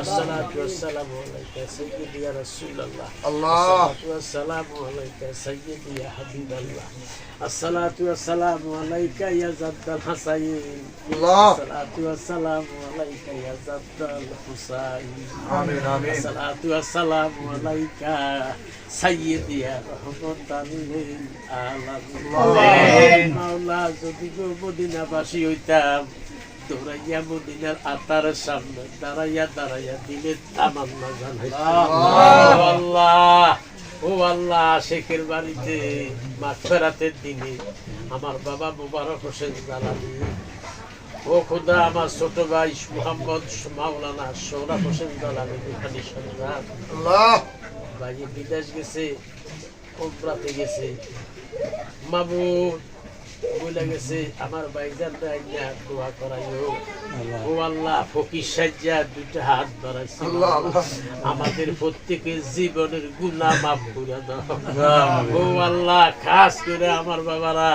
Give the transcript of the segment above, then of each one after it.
الصلاة والسلام عليك يا سيدي يا رسول الله الله الصلاة والسلام عليك يا سيدي يا حبيب الله الصلاة والسلام عليك يا زد الحسين الله الصلاة والسلام عليك يا زد الحسين آمين آمين الصلاة والسلام عليك سيدي يا رحمة للعالمين মাওলা যদি গো মদিনাবাসী হইতাম মদিনার সামনে দাঁড়াইয়া দাঁড়াইয়া তামান্না ও আল্লাহ শেখের বাড়িতে দিনে আমার বাবা মুবারক হোসেন দালালি ও খুদা আমার ছোট ভাই মোহাম্মদ মাওলানা সোহরা হোসেন দালালি দুখানি ভাই বিদেশ গেছে ওমরাতে গেছে। মামুন বলে গেছে আমার দোয়া করাইও। ও আল্লাহ ফকির সাজ্জা দুটো হাত। আমাদের প্রত্যেকের জীবনের গুণা মাফ করে দাও। ও আল্লাহ খাস করে আমার বাবারা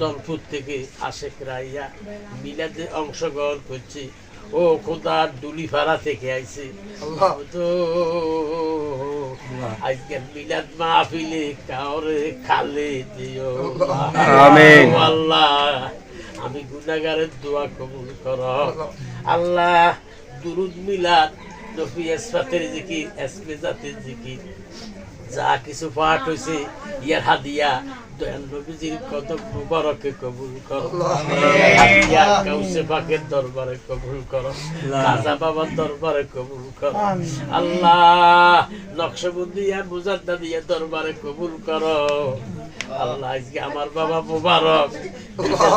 দলপুর থেকে আশেক রাইয়া মিলাদে অংশগ্রহণ করছে। ও খোদা ডুলিফাড়া থেকে আইছে। আল্লাহ। তো আজকে মিলাদ মাহফিলে কাউরে খালে দিও আমিন। ও আল্লাহ আমি গুনাগারের দোয়া কবুল কর আল্লাহ দুরুদ মিলাদ এসফাতের জাতের যা কিছু পাঠ হয়েছে ইয়ার হাদিয়া দয়াল নবীজির কদম মুবারকে কবুল করো। হাদিয়া কাউসে পাকের দরবারে কবুল করো। রাজা বাবার দরবারে কবুল করো। আল্লাহ নকশবন্দিয়া মুজাদ্দাদিয়া দরবারে কবুল করো। আল্লাহ, আজকে আমার বাবা মুবারক।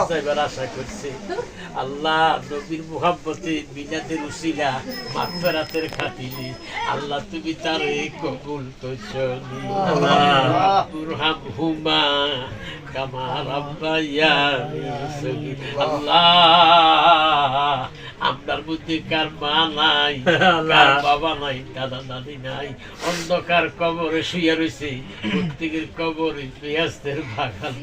যাইবার আশা করছে। আল্লাহ নবীর মুহাব্বতে বিনাদের উসিলা মাগফিরাতের খাতিরে আল্লাহ তুমি তারে কবুল করছ বুরহাম হুমা কামা রাব্বায়ানি সগীরা। আল্লাহ আপনার বুদ্ধি কার মা নাই কার বাবা নাই দাদা দাদি নাই অন্ধকার কবরে শুয়ে রয়েছে প্রত্যেকের কবরে পেঁয়াজদের বাগান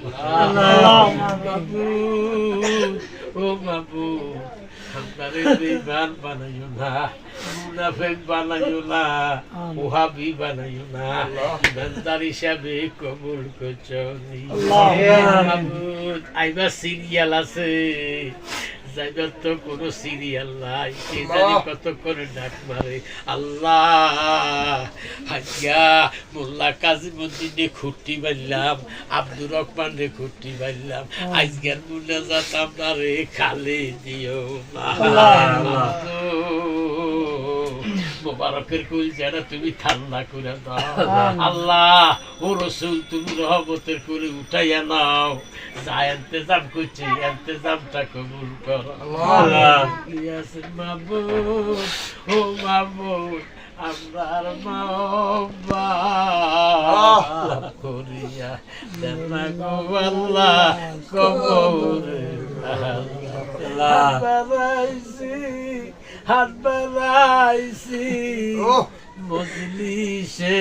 ও বাবু আপনারে বানাইও না মুনাফেক বানাইও না ওহাবি বানাইও না ইমানদার হিসাবে কবুল করছ মাবুদ আইবা সিরিয়াল আছে যাইবার তো কোনো সিরিয়াল নাই। কে জানি কত করে ডাক মারে। আল্লাহ হাজিয়া মোল্লা কাজিমুদ্দিনে খুঁটি বাড়লাম আব্দুর রহমান রে খুঁটি বাড়লাম আজকের মুন্না না রে খালে দিও মোবারকের কুল যেন তুমি ঠান্ডা করে দাও। আল্লাহ। ও রসুল তুমি রহমতের করে উঠাইয়া নাও। যা এন্তেজাম করছি এন্তেজামটা কবুল করো। ইয়াসিন ও মাহবুব আমরার মাওবা করিয়া দেনা গো আল্লাহ কবরে আল্লাহ। হাত বাড়াইছি। মজলিসে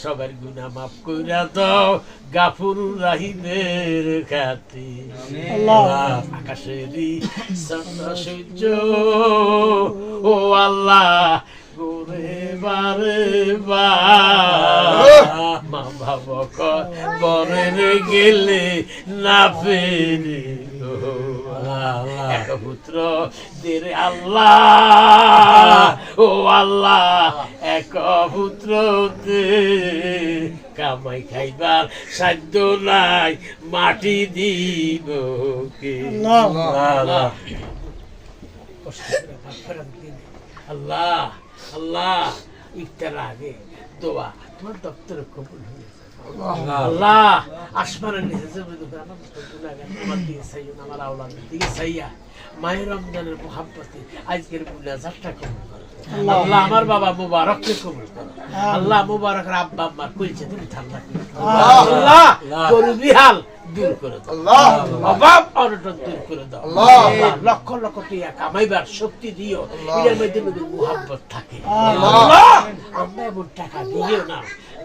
সবার গুণা মাফ কইরা দাও গাফুর রাহিমের খাতি আকাশেরই চন্দ্র সূর্য। ও আল্লাহ গোরে বারে বা। মা ভাবক বরের গেলে না ফেরে। এক পুত্র দেরে আল্লাহ ও আল্লাহ এক পুত্র কামাই খাইবার সাধ্য নাই মাটি দিব কে আল্লাহ। আল্লাহ আল্লাহ ইফতার আগে দোয়া তোমার দপ্তরে কবুল হয়ে যাবে। আল্লাহ। আসমানের নিচে জমিন উপরে আমার আওলাদের দিকে মায়ের রমজানের আজকের কবুল করো। আল্লাহ। বাবা মুবারককে কবুল করো। আল্লাহ। মুবারকের আব্বা আম্মার কইছে তুমি ঠান্ডা আল্লাহ। গরিবি হাল দূর করে দাও। অভাব অনটন দূর করে দাও। লক্ষ লক্ষ টাকা কামাইবার শক্তি দিও। এর মধ্যে মুহাব্বত থাকে। আল্লাহ। আল্লাহ, আমরা এমন টাকা দিও না।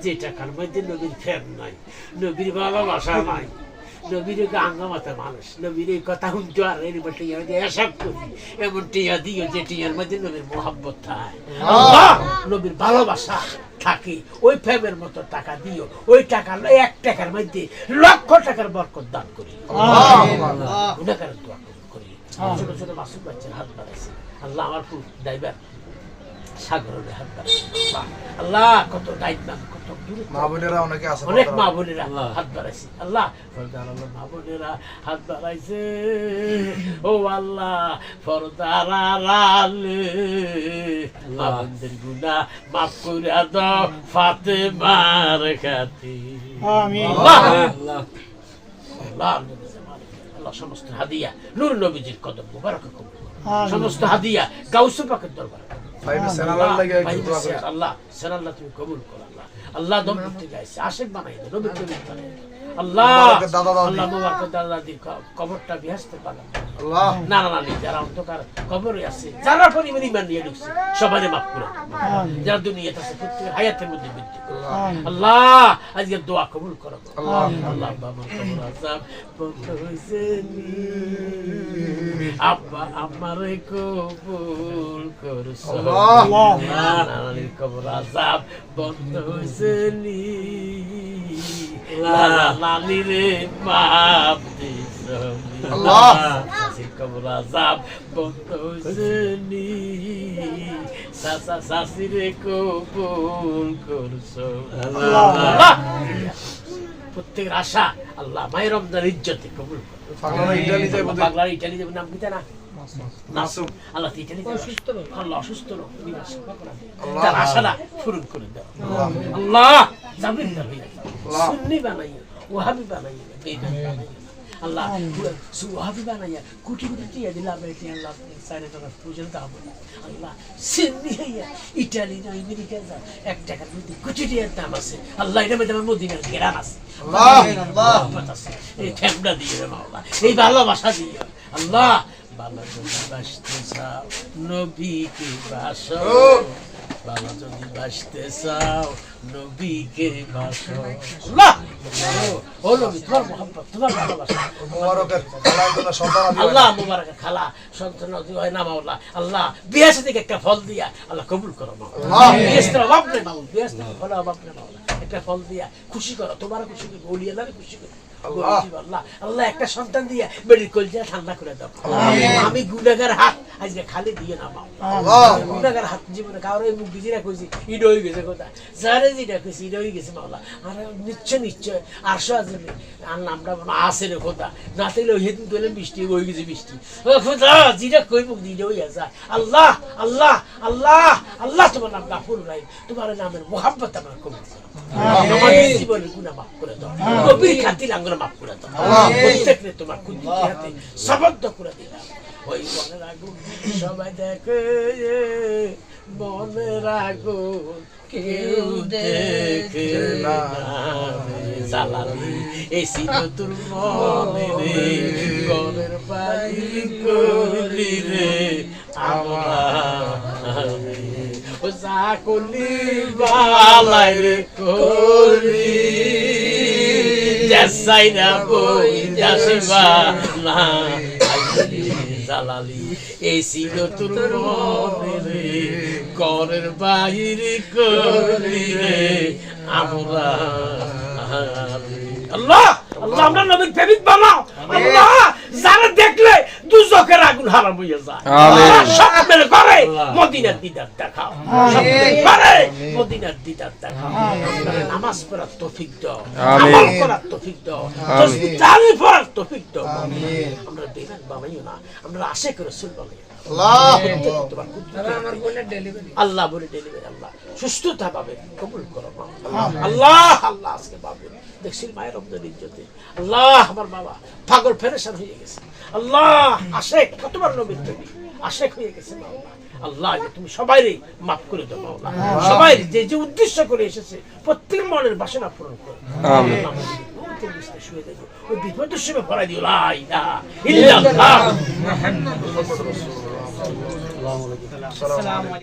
যে টাকার মধ্যে নবীর ফের নাই নবীর ভালোবাসা নাই নবীর আঙ্গামাতা মানুষ নবীর এই কথা শুনতো আর এর বটে এসব করি। এমন টিয়া দিও যে টিয়ার মধ্যে নবীর মোহাব্বত থাকে। নবীর ভালোবাসা থাকে ওই ফেমের মতো টাকা দিও ওই টাকা এক টাকার মধ্যে লক্ষ টাকার বরকত দান করি। গুণাকারের দোয়া করি। ছোট ছোট মাসুম বাচ্চার হাত বাড়াইছে। আল্লাহ আমার ড্রাইভার সাগরের হাত আল্লাহ, কত দায়িত্ব কত মা বোনেরা অনেকে আছে অনেক মা বোনেরা হাত বাড়াইছে। আল্লাহ ফরদার আল্লাহ মা বোনেরা হাত বাড়াইছে। ও আল্লাহ ফরদার আলালে মা বোনদের গুনাহ মাফ করে দাও ফাতেমার খাতি আমিন। আল্লাহ। আল্লাহ আল্লাহ সমস্ত হাদিয়া নূর নবীজির কদম মুবারক। সমস্ত হাদিয়া গাউসু পাকের দরবার ভাই সেনালার লাগে করে আল্লাহ সেনাল্লাহ তুমি কবুল করো আল্লাহ। আল্লাহ দম গাইছে আশেক বানাই দে নবী কবুল বানাই দে। আল্লাহ। আল্লাহ মুবারকের দাদা দাদি ক- কবরটা বিহাসতে পারলাম আল্লাহ না না না যারা অন্ধকার কবরে আছে যারা পরিমাণ ইমান নিয়ে ঢুকছে সবাই মাফ করে। যারা দুনিয়াতে আছে প্রত্যেক হায়াতের মধ্যে বৃদ্ধি করো আল্লাহ আজকে দোয়া কবুল করো আল্লাহ। আল্লাহ বাবার কবর আজাব বন্ধ হয়েছে নি। আব্বা আমারে কবুল করছ আল্লাহ। নানানির কবর আজাব বন্ধ হয়েছে নি নানি রে। আল্লাহ। বন্ধ কবুল করছ আল্লাহ প্রত্যেকের আশা আল্লাহ মায়ের রমজান ইজ্জতে কবুল পাগলারা ইটালি যাবে নাম কিতা না মাসুম। আল্লাহ ইটালি অসুস্থ আল্লাহ অসুস্থ দাও। আল্লাহ। তার পূরণ করে দাও আল্লাহ জামিনদার হইয়া যাও সুন্নি বানাইয়া ওহাবি বানাইয়া বেদান বানাইয়া। আল্লাহ ওহাবি বানাইয়া কোটি কোটি টিয়া দিলাম এটি আল্লাহ সাইনে টাকা পূজন দাম আল্লাহ সিন্নি হইয়া ইটালি না আমেরিকা যা এক টাকার মধ্যে কোটি টিয়ার দাম আছে। আল্লাহ এটা মধ্যে আমার মদিনার গেরান আছে। আল্লাহ। মহব্বত আছে। এই ঠেমটা দিয়ে মাওলা এই ভালোবাসা দিয়ে। আল্লাহ ভালো যদি বাসতে চাও নবীকে বাসো ভালো যদি বাসতে চাও নবীকে বাসো আল্লাহ ও নবী তোমার তোমার ভালোবাসা জন্য সন্তান আল্লাহ খালা সন্তান হয় না মাওলা আল্লাহ থেকে একটা ফল দিয়া আল্লাহ কবুল করো মাওলা নেই নেই একটা ফল দিয়া খুশি করো তোমার খুশি করো খুশি করো আল্লাহ। আল্লাহ একটা সন্তান দিয়া বেড়ি কলজা ঠান্ডা করে দাও আমি গুনাগার হাত আজকে খালি দিয়ে না মাওলা আল্লাহ। হাত জীবনে কারও মুখ বিজিরা কইছি ইড হয়ে গেছে কথা। যারে যেটা কইছি ইড হয়ে গেছে মাওলা। আর নিশ্চয় নিশ্চয়। আরশো আছে। আর নামটা মনে আছে রে খোদা। না ওই হেতু তোলে বৃষ্টি হয়ে গেছে বৃষ্টি। ও খোদা যেটা কই মুখ দিয়ে হয়ে যায় আল্লাহ আল্লাহ আল্লাহ আল্লাহ তোমার নাম গাফুর রাই তোমার নামের মোহাব্বত আমার করো। আমাদের জীবনের গুনাহ মাফ করে দাও খাতির আঙ্গুল মাফ করে দাও তোমার হাতে সবদ্ধ করে দিলাম। ওই মনের আগুন সবাই দেখে মনের আগুন কেউ দেখে না জ্বালালি এসি তোর মনে রে গরের বাড়ি কলি রে আমার ও যা করলি রে করলি না বই যাসিবা না জালালি এই ছিল তোর মনে করের ঘরের বাহিরে করলি রে আমরা। আল্লাহ! আল্লাহ আমরা নবীর প্রেমিক বানাও আল্লাহ যারা দেখলে দুজকের আগুন হারাম হইয়া যায়। আল্লাহ, স্বপ্নের করে মদিনার দিদার দেখাও। করে মদিনার দিদার দেখাও। নামাজ পড়ার তৌফিক দাও। আমল করার তৌফিক দাও। তসবিহ তালিম পড়ার তৌফিক দাও। আমরা বেমান বানাইও না। আমরা আশেক রাসূল বানাইও না। আল্লাহ তোমার কুদরত আল্লাহ বলে ডেলিভারি আল্লাহ। সুস্থতা পাবে। কবুল করো আল্লাহ আল্লাহ আজকে পাবে। দেখছি মায়ের ইজ্জতে। আল্লাহ আমার বাবা। পাগল ফেরেশান হয়ে গেছে। আল্লাহ আশেখ কতবার নবীর তুমি আশেখ হয়ে গেছে আল্লাহ তুমি সবাই মাফ করে দাও মাওলা সবাই যে যে উদ্দেশ্য করে এসেছে প্রত্যেক মনের বাসনা পূরণ করো। দেখো ওই বিপদের সময় পড়াই দিও লা ইলাহা ইল্লাল্লাহ।